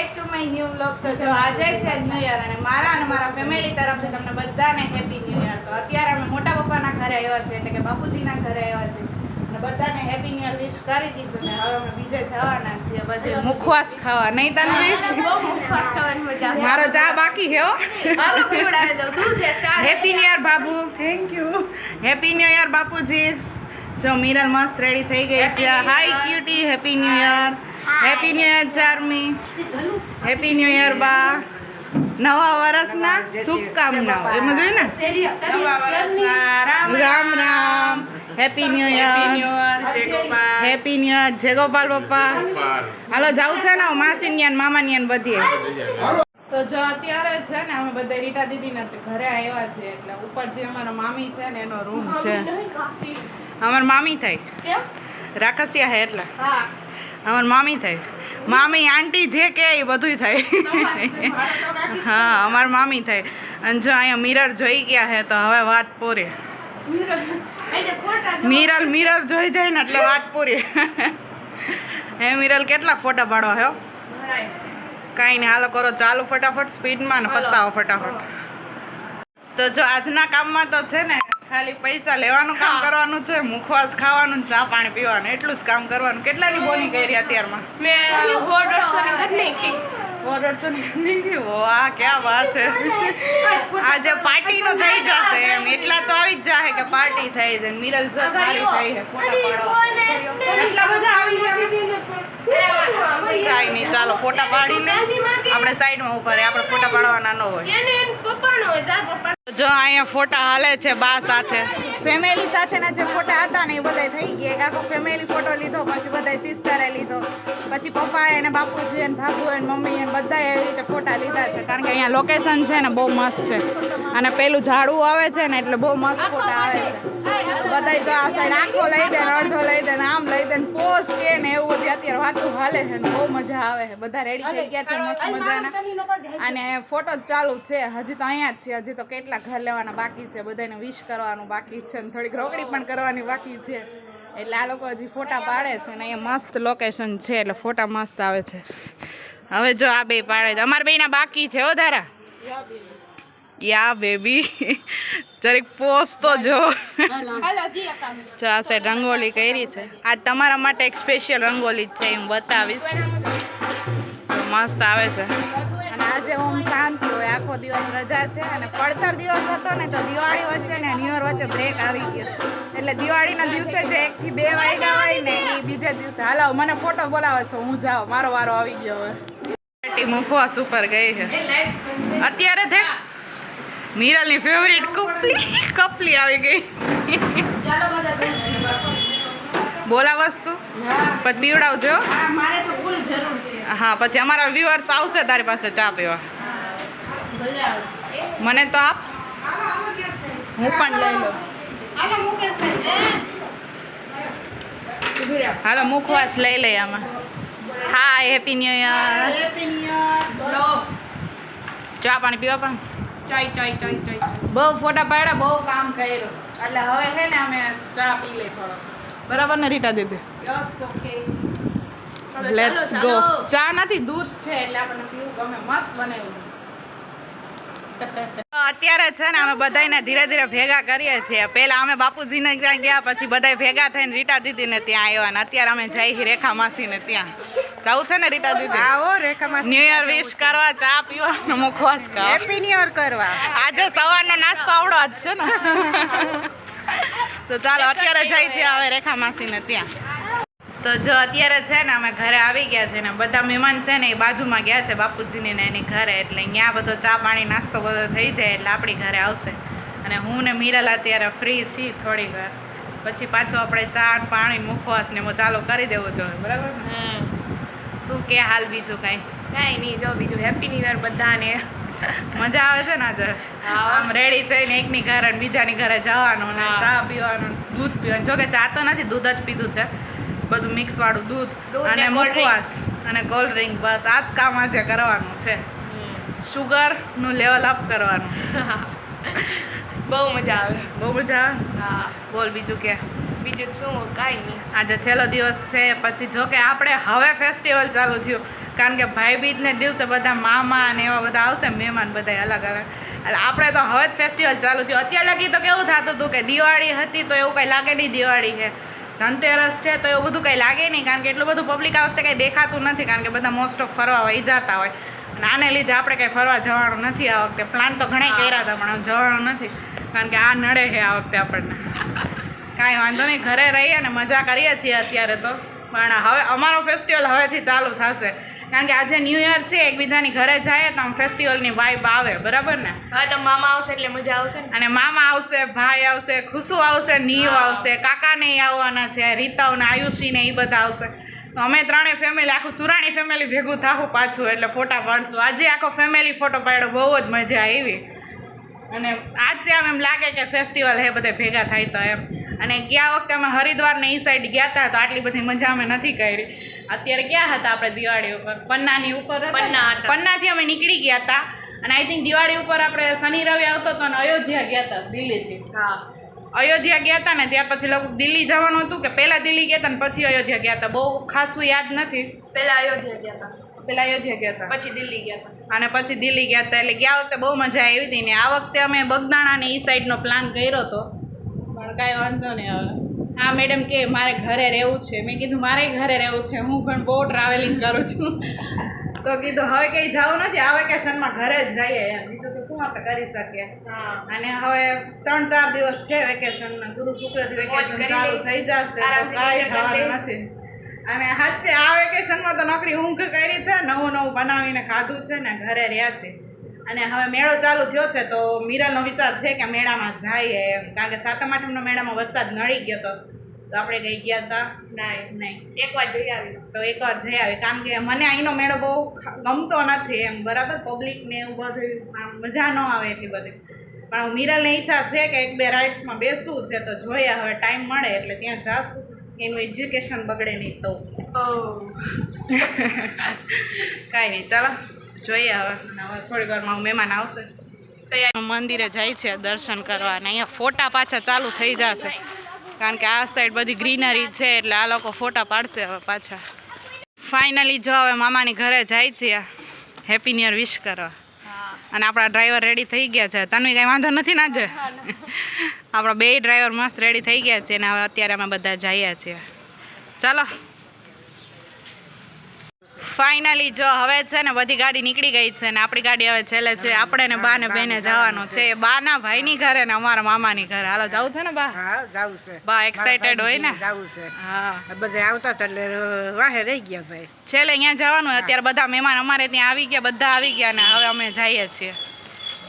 Back to my new vlog તો જો આજે છે ન્યૂ યર અને મારા અને મારા ફેમિલી તરફથી તમને બધાને હેપી ન્યૂ યર તો અત્યારે અમે મોટા પપ્પાના ઘરે આવ્યા છે એટલે કે બાપુજીના ઘરે આવ્યા છે અને બધાને હેપી ન્યૂ યર વિશ કરી દીધું ને હવે અમે બીજે જવાના છીએ બધે મુખવાસ ખાવા. નહીં તને? મારો ચા બાકી છે happy new year Babu. Thank you happy new year બાપુજી. જો મિરલ મસ્ત રેડી થઈ ગઈ છે. Hi cutie happy new year happy new year Charmi happy new year બા નવા વર્ષના શુભકામનાઓ. એમાં જોયું ને? Ram Ram. Happy new year happy new year Jai Gopal. પપ્પા. હાલો જાવું છે ને માસી ન્યાન મામા ન્યાન બધીએ તો જો અત્યારે છે ને અમે બધા રીટા દીદીને ઘરે આવ્યા છે એટલે ઉપર જે અમારા મામી છે ને એનો રૂમ છે. અમાર મામી થાય. રાકસિયા હે એટલે. અમાર મામી થાય. મામી આંટી જે કે એ બધુંય થાય. હા અમાર મામી થાય. અને જો અહીંયા મિરર જોઈ ગયા હે તો હવે વાત પૂરી. મિરર મિરર જોઈ જાય ને એટલે વાત પૂરી. હે મિરલ કેટલા ફોટા પાડો હે કાંઈ નહીં હાલો કરો ચાલુ ફટાફટ સ્પીડમાં ને પતાવો ફટાફટ. તો જો આજના કામમાં તો છે ને ખાલી પૈસા લેવાનું કામ કરવાનું છે મુખવાસ ખાવાનું ચા પાણી પીવાનું એટલું જ કામ કરવાનું. કેટલાની બોની કરી અત્યારમાં? ની વાહ ક્યાં વાત છે આજે પાર્ટી નો થઈ જશે એમ. એટલા તો આવી જ જાહે કે પાર્ટી થઈ જાય. મિરલ ખાલી થઈ હે ફોટા પાડો એટલા બધા આવી જાય. કાંઈ નહીં ચાલો ફોટા પાડી લે. આપણે સાઈડમાં ઊભા રહે આપણે ફોટા પાડવાના ન હોય. જો અહીંયા ફોટા હાલે છે બા સાથે. ફેમિલી સાથેના જે ફોટા હતા ને એ બધા થઈ ગયા. એક આખો ફેમિલી ફોટો લીધો પછી બધા સિસ્ટરે લીધો. પછી પપ્પાએ અને બાપુજી અને ભાભુ અને મમ્મી અને બધા એવી રીતે ફોટા લીધા છે. કારણ કે અહીંયા લોકેશન છે ને બહુ મસ્ત છે. અને પેલું ઝાડવું આવે છે ને એટલે બહુ મસ્ત ફોટા આવે છે. બધા જો આ સાઈડ આખો લઈ દે ને અડધો લઈ દે ને આમ લઈ દે ને પોસ કે ને એવું બધી. અત્યારે વાતું હાલે છે ને બહુ મજા આવે છે. બધા રેડી થઈ ગયા છે મસ્ત મજાના. અને ફોટો ચાલુ છે. હજી તો અહીંયા જ છે. હજી તો કેટલા ઘર લેવાના બાકી છે. બધાને વિશ કરવાનું બાકી છે ને થોડીક રોકડી પણ કરવાની બાકી છે. એટલે આ લોકો હજી ફોટા પાડે છે ને અહીંયા મસ્ત લોકેશન છે એટલે ફોટા મસ્ત આવે છે. હવે જો આ બે પાડે છે. અમારા બેના બાકી છે હો ધારા. Yeah baby? જરીક પોસ તો જો. આ સાઈડ રંગોલી કરી છે. આ તમારા માટે એક સ્પેશિયલ રંગોલી છે એમ બતાવીશ. મસ્ત આવે છે. અને આજે ઓમ શાંતિ હોય, આખો દિવસ રજા છે અને પડતર દિવસ હતો ને તો દિવાળી વચ્ચે ને ન્યુ વચ્ચે બ્રેક આવી ગયો. એટલે દિવાળીના દિવસે જે એકથી બે વાગ્યા હોય ને, એ બીજે દિવસે. હાલો મને ફોટો બોલાવો છો, હું જાઉં. મારો વારો આવી ગયો હવે. મુખવાસ ઉપર ગઈ છે. અત્યારે થે મિરલની ફેવરેટ કપલી કપલી આવી ગઈ. બોલા વસ્તુ. પછી બીવડાવજો. હા પછી અમારા વ્યુઅર્સ આવશે તારી પાસે ચા પીવા. મને તો આપ. હું પણ લઈ લઉં. હાલો મુખવાસ લઈ લઈ આમાં. હા હેપી ન્યુ યર ચા પાણી પીવા પણ? ચાય ચાય ચાય ચાય બહુ ફોટા પાડ્યા બહુ કામ કર્યું. એટલે હવે છે ને અમે ચા પી લઈ થોડો. બરાબર ને રીટા દીદી? યસ ઓકે લેટ્સ ગો ચા નથી દૂધ છે એટલે આપણને પીવું ગમે. મસ્ત બનાવ્યું. અત્યારે છે ને અમે બધાને ધીરે ધીરે ભેગા કરીએ છીએ. પહેલાં અમે બાપુજીને ત્યાં ગયા પછી બધા ભેગા થઈને રીટા દીદીને ત્યાં આવ્યા ને અત્યારે અમે જઈ રેખા માસીને ત્યાં. જવું છે ને રીટા દીદી આવો રેખામાં ન્યુ યર વિશ કરવા ચા પીવા મુખવાસ કરો હેપી ન્યુ યર કરવા. આજે સવારનો નાસ્તો આવડો જ છે ને. તો ચાલો અત્યારે જઈ છે હવે રેખા માસીને ત્યાં. તો જો અત્યારે છે ને અમે ઘરે આવી ગયા છે ને બધા મહેમાન છે ને એ બાજુમાં ગયા છે બાપુજીની ને એની ઘરે. એટલે ત્યાં બધો ચા પાણી નાસ્તો બધો થઈ જાય એટલે આપણી ઘરે આવશે. અને હું ને મિરલ અત્યારે ફ્રી છીએ થોડી વાર. પછી પાછું આપણે ચા પાણી મૂકવાસ ને એમાં ચાલુ કરી દેવું જોઈએ બરાબર? શું કે હાલ બીજું કાંઈ? કાંઈ નહીં જો બીજું હેપી ન્યુ યર બધાને. મજા આવે છે ને આજે? આમ રેડી થઈને એકની ઘરે બીજાની ઘરે જવાનું ને ચા પીવાનું દૂધ પીવાનું. જોકે ચા તો નથી દૂધ જ પીધું છે. બધું મિક્સ વાળું દૂધ અને મુખવાસ અને કોલ્ડ ડ્રિંક બસ. આ જ કામ આજે કરવાનું છે. શુગરનું લેવલ અપ કરવાનું. બહુ મજા આવે. બહુ મજા આવે? હા. બોલ બીજું કે. બીજું શું કાંઈ નહીં. આજે છેલ્લો દિવસ છે પછી જો કે આપણે હવે ફેસ્ટિવલ ચાલુ થયું. કારણ કે ભાઈ બીજને દિવસે બધા મામા અને એવા બધા આવશે મહેમાન બધા અલગ અલગ. એટલે આપણે તો હવે જ ફેસ્ટિવલ ચાલુ થયું. અત્યારે લગી તો કેવું થતું હતું કે દિવાળી હતી તો એવું કંઈ લાગે નહીં દિવાળી છે ધનતેરસ છે તો એવું બધું કંઈ લાગે નહીં કારણ કે એટલું બધું પબ્લિક આ વખતે કંઈ દેખાતું નથી કારણ કે બધા મોસ્ટ ઓફ ફરવા વહી જતા હોય. અને આને લીધે આપણે કંઈ ફરવા જવાનું નથી આ વખતે. પ્લાન તો ઘણા કર્યા હતા પણ જવાનું નથી કારણ કે આ નડે છે આ વખતે આપણને. કાંઈ વાંધો નહીં ઘરે રહીએ અને મજા કરીએ છીએ અત્યારે તો. પણ હવે અમારો ફેસ્ટિવલ હવેથી ચાલુ થશે. કારણ કે આજે ન્યૂ યર છે એકબીજાની ઘરે જાય તો આમ ફેસ્ટિવલની વાઇબ આવે બરાબર ને? હા તો મામા આવશે એટલે મજા આવશે ને? અને મામા આવશે ભાઈ આવશે ખુશુ આવશે નીવ આવશે કાકાને ને આવવાના છે રીતાવ ને આયુષી ને એ બધા આવશે. તો અમે ત્રણેય ફેમિલી આખું સુરાણી ફેમિલી ભેગું થાવું પાછું એટલે ફોટા પાડશું. આજે આખો ફેમિલી ફોટો પાડ્યો બહુ જ મજા આવી. અને આજે આમ એમ લાગે કે ફેસ્ટિવલ હે બધે ભેગા થાય તો એમ. અને ગયા વખતે અમે હરિદ્વાર ને એ સાઈડ ગયા હતા તો આટલી બધી મજા અમે નથી કરી. અત્યારે ક્યાં હતા આપણે દિવાળી ઉપર? પન્નાની ઉપર પન્ના પન્નાથી અમે નીકળી ગયા હતા. અને આઈ થિંક દિવાળી ઉપર આપણે શનિ રવિ આવતો હતો અને અયોધ્યા ગયા હતા દિલ્હીથી. હા. અયોધ્યા ગયા હતા ને ત્યાર પછી લોકો દિલ્હી જવાનું હતું કે પહેલાં દિલ્હી ગયા હતા ને પછી અયોધ્યા ગયા હતા. બહુ ખાસું યાદ નથી. પહેલા અયોધ્યા ગયા હતા. પહેલાં અયોધ્યા ગયા હતા. પછી દિલ્હી ગયા હતા. અને પછી દિલ્હી ગયા હતા એટલે ગયા વખતે બહુ મજા આવી હતી ને આ વખતે અમે બગદાણા ને એ સાઈડનો પ્લાન કર્યો હતો. પણ કાંઈ વાંધો નહીં હવે. હા મેડમ કે મારે ઘરે રહેવું છે. મેં કીધું મારે ઘરે રહેવું છે. હું પણ બહુ ટ્રાવેલિંગ કરું છું. તો કીધું હવે કંઈ જવું નથી. આ વેકેશનમાં ઘરે જ રહીએ. એમ બીજું તો શું આપણે કરી શકીએ? અને હવે ત્રણ ચાર દિવસ છે વેકેશન ગુરુ શુક્રથી વેકેશન ચાલુ થઈ જશે. કાંઈ થવાનું નથી. અને સાચે આ વેકેશનમાં તો નોકરી ઊંઘ કરી છે નવું નવું બનાવીને ખાધું છે ને ઘરે રહ્યા છે. અને હવે મેળો ચાલુ થયો છે તો મીરાનો વિચાર છે કે મેળામાં જઈએ એમ. કારણ કે સાતમ આઠમના મેળામાં વરસાદ નડી ગયો તો તો આપણે કઈ ગયા હતા ના નહીં. એક વાર જઈ આવી. તો એકવાર જઈ આવી. કારણ કે મને અહીંનો મેળો બહુ ગમતો નથી એમ. બરાબર? પબ્લિક ને એવું બધું આમ મજા ન આવે એટલી બધી. પણ મિરલને ઈચ્છા છે કે એક બે રાઇડ્સમાં બેસવું છે તો જોઈએ હવે ટાઈમ મળે એટલે ત્યાં જાશું એનું એજ્યુકેશન બગડે નહીં તો. કાંઈ નહીં. ચાલો જોઈએ હવે. હવે થોડીક વારમાં મહેમાન આવશે. તૈયાર. મંદિરે જાય છે દર્શન કરવા અને અહીંયા ફોટા પાછા ચાલુ થઈ જશે. કારણ કે આ સાઈડ બધી ગ્રીનરી છે એટલે આ લોકો ફોટા પાડશે હવે પાછા. ફાઇનલી જો હવે મામાની ઘરે જાય છે હેપી ન્યુ વિશ કરવા અને આપણા ડ્રાઈવર રેડી થઈ ગયા છે. તને કાંઈ વાંધો નથી ના જે આપણા બે ડ્રાઈવર મસ્ત રેડી થઈ ગયા છે અને હવે અત્યારે અમે બધા જઈએ છીએ. ચાલો. ફાઇનલી જો હવે છે ને બધી ગાડી નીકળી ગઈ છે ને આપણી ગાડી હવે છેલ્લે છે. આપણે ને બા ને બેને જવાનું છે. બા ના ભાઈ ભાઈની ઘરે ને અમારા મામાની ઘરે. હાલો જવું છે ને બા? હા જાવું છે. બા એક્સાઇટેડ હોય ને? જવું છે. હા. બધા આવતા હતા એટલે વાહે રહી ગયા ભાઈ. છેલ્લે અહીંયા જવાનું. અત્યારે બધા મહેમાન અમારે ત્યાં આવી ગયા બધા આવી ગયા ને હવે અમે જઈએ છીએ.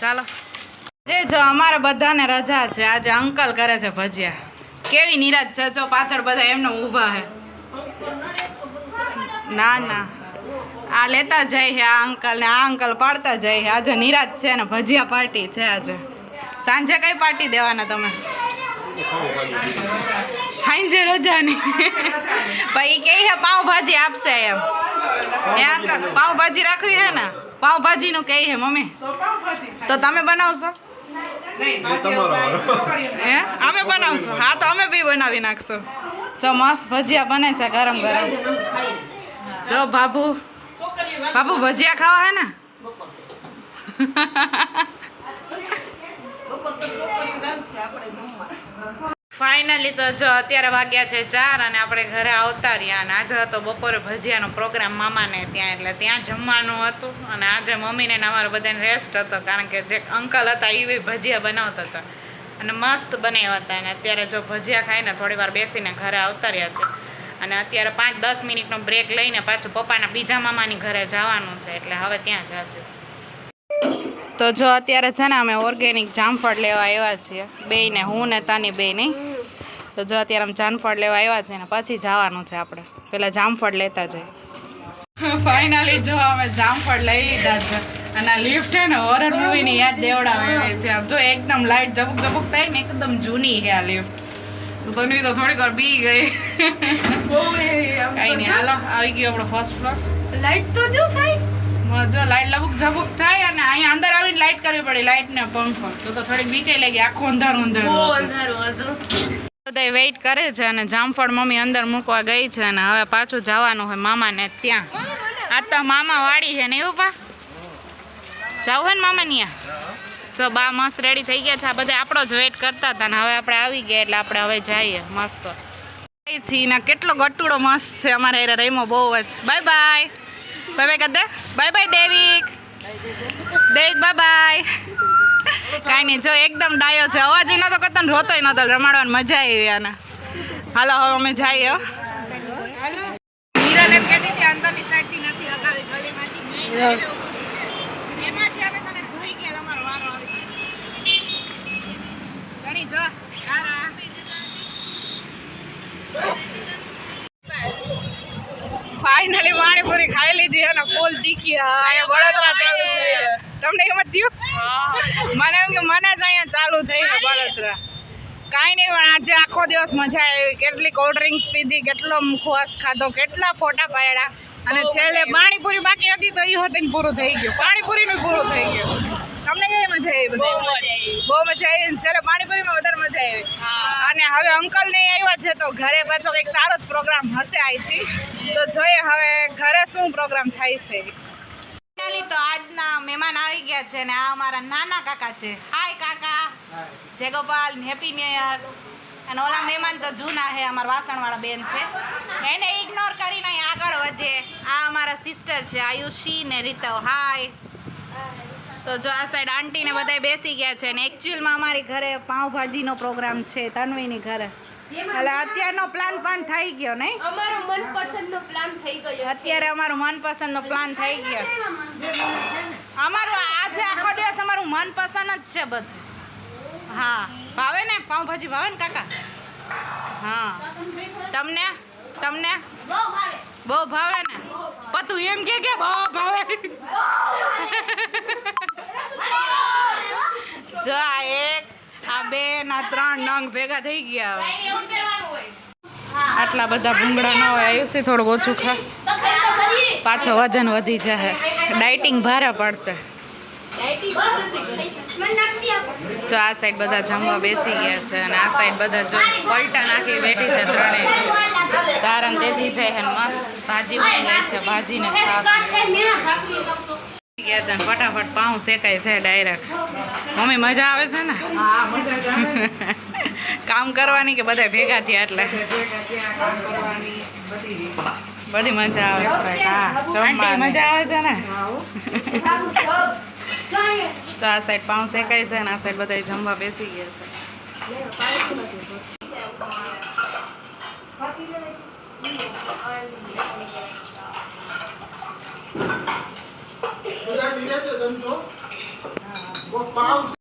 ચાલો. જે જો અમારે બધાને રજા છે. આજે અંકલ કરે છે ભજીયા. કેવી નિરાજ છે? જો પાછળ બધા એમને ઊભા છે ના ના. આ લેતા જાય છે આ અંકલ ને આ અંકલ પાડતા જાય છે આજે નિરાજ છે ને ભજીયા પાર્ટી છે આજે. સાંજે કઈ પાર્ટી દેવાના તમે? સાંજે રજાની. ભાઈ કે છે પાવભાજી આપશે એમ. એ અંકલ પાવભાજી રાખવી હે ને? પાવભાજીનું કહે હે મમ્મી. તો તમે બનાવશો? હે? અમે બનાવશું. હા તો અમે બી બનાવી નાખશું. જો મસ્ત ભજીયા બને છે ગરમ ગરમ. જો બાબુ બાબુ ભજીયા ખાવા હે ને? ફાઇનલી તો જો અત્યારે વાગ્યા છે ચાર અને આપણે ઘરે આવતા રહ્યા અને આજે હતો બપોરે ભજીયાનો પ્રોગ્રામ મામાને ત્યાં, એટલે ત્યાં જમવાનું હતું અને આજે મમ્મીને અમારે બધાને રેસ્ટ હતો કારણ કે જે અંકલ હતા એ ભજીયા બનાવતા હતા અને મસ્ત બનાવ્યા હતા અને અત્યારે જો ભજીયા ખાઈને થોડી વાર બેસીને ઘરે આવતા રહ્યા છે. અને અત્યારે પાંચ દસ મિનિટનો બ્રેક લઈને પાછું પપ્પાના બીજા મામાની ઘરે જવાનું છે, એટલે હવે ત્યાં જશે. તો જો અત્યારે છે ને અમે ઓર્ગેનિક જામફળ લેવા આવ્યા છીએ. બેયને હું ને તાની બે નહીં. તો જો અત્યારે અમે જામફળ લેવા આવ્યા છીએ ને પછી જવાનું છે આપણે. પેલા જામફળ લેતા જઈએ. ફાઇનલી જો અમે જામફળ લઈ લીધા છે. અને આ લિફ્ટ ને હોરર મૂવીની યાદ દેવડાવે છે. આમ જો એકદમ લાઇટ ઝબુક ઝબુક થાય ને એકદમ જૂની છે આ લિફ્ટ તો તન્વી તો થોડીક વાર બી ગઈ. કઈ નહીં હાલો આવી ગયો આપણો ફર્સ્ટ ફ્લોર લાઈટ તો જો થાય. જો લાઈટ લબુક ઝબુક થાય અને અહીંયા અંદર આવીને લાઈટ કરવી પડી લાઈટ ને પંખો તો તો થોડીક બીકે લાગી આખું અંધારું અંધારો અંધારું હતું. બધા વેઇટ કરે છે અને જામફળ મમ્મી અંદર મૂકવા ગઈ છે અને હવે પાછું જવાનું હોય મામાને ત્યાં. આ તો મામા વાડી છે ને એવું પા જાવું હે ને મામા ન્યા? જો બા મસ્ત રેડી થઈ ગયા છે. આ બધા આપણો જ વેઇટ કરતા હતા ને હવે આપણે આવી ગયા એટલે આપણે હવે જઈએ મસ્ત. છીએ ને કેટલો ગટુડો મસ્ત છે અમારે એરે રેમો બહુ જ. Bye bye bye bye કદે. Bye bye Devik. Devik bye bye કાંઈ નહીં, જો એકદમ ડાયો છે. અવાજ નતો કરતો ને રોતોય નતો. રમાડવાની મજા આવી આને. હાલો, હવે અમે જઈએ હો. એમ કહેતી હતી, અંદરની સાઈડથી નથી હગાવી ગલીમાંથી મેં એમાંથી અમે તને જોઈ ગયા તમારો વારો આવી ઘણી જો સારા ફાઇનલી પાણીપુરી ખાઈ લીધી અને ફૂલ તીખી. અને વડોદરા ચાલુ તમને એમ જ થયું? મને એમ કે મને જ અહીંયા ચાલુ થઈ ને વડોદરા. કાંઈ નહીં પણ આજે આખો દિવસ મજા આવી. કેટલી કોલ્ડ ડ્રિંક પીધી કેટલો મુખવાસ ખાધો કેટલા ફોટા પાડ્યા. અને છેલ્લે પાણીપુરી બાકી હતી તો એ હતી ને પૂરું થઈ ગયું. પાણીપુરીનું પૂરું થઈ ગયું. તમને કઈ મજા આવી બધી? બહુ મજા આવી. છેલ્લે પાણીપુરીમાં વધારે મજા આવી અને હવે અંકલ ને આવ્યા છે તો ઘરે પાછો કંઈક સારો જ પ્રોગ્રામ હશે અહીંથી તો જોઈએ હવે ઘરે શું પ્રોગ્રામ થાય છે. તો આજના મહેમાન આવી ગયા છે ને આ અમારા નાના કાકા છે. હાય કાકા. જય ગોપાલ હેપી ન્યુ યર અને ઓલા મહેમાન તો જૂના છે, અમારા વાસણવાળા બેન છે. એને ઇગ્નોર કરીને આગળ વધે. આ અમારા સિસ્ટર છે, આયુષી ને રીતવ હાય તો જો આ સાઈડ આંટીને બધા બેસી ગયા છે ને એકચ્યુઅલમાં અમારી ઘરે પાઉંભાજીનો પ્રોગ્રામ છે તન્વીની ઘરે. એટલે અત્યારનો પ્લાન પણ થઈ ગયો નહીં અમારો મનપસંદનો પ્લાન થઈ ગયો અત્યારે અમારો મનપસંદનો પ્લાન થઈ ગયો. અમારું આજે આખો દિવસ અમારું મનપસંદ જ છે બધું. હા. ભાવે ને? પાઉંભાજી ભાવે ને કાકા? હા. તમને? તમને? બહુ ભાવે ને? પતું એમ કે કે બહુ ભાવે. જો આ એક, આ બે ના ત્રણ નંગ ભેગા થઈ ગયા આટલા બધા ભૂંગળા ન હોય આયુષી થોડુંક ઓછું ખા. પાછો વજન વધી જશે ડાયટિંગ ભારે પડશે. જો આ સાઈડ બધા જમવા બેસી ગયા છે અને આ સાઈડ બધા જો પલટા નાખી બેઠી છે ત્રણેય. કારણ તેથી છે મસ્ત. ભાજી બની ગઈ છે, ભાજીને છાશ ગયા છે ફટાફટ પાઉં શેકાય છે ડાયરેક્ટ મમ્મી મજા આવે છે ને? કામ કરવાની કે બધા ભેગા થયા એટલે? બધી મજા આવે આંટી મજા આવે છે ને? તો આ સાઈડ પાઉં શેકાય છે ને આ સાઈડ બધા જમવા બેસી ગયા છે. બધા ધીરે છે સમજો પાવ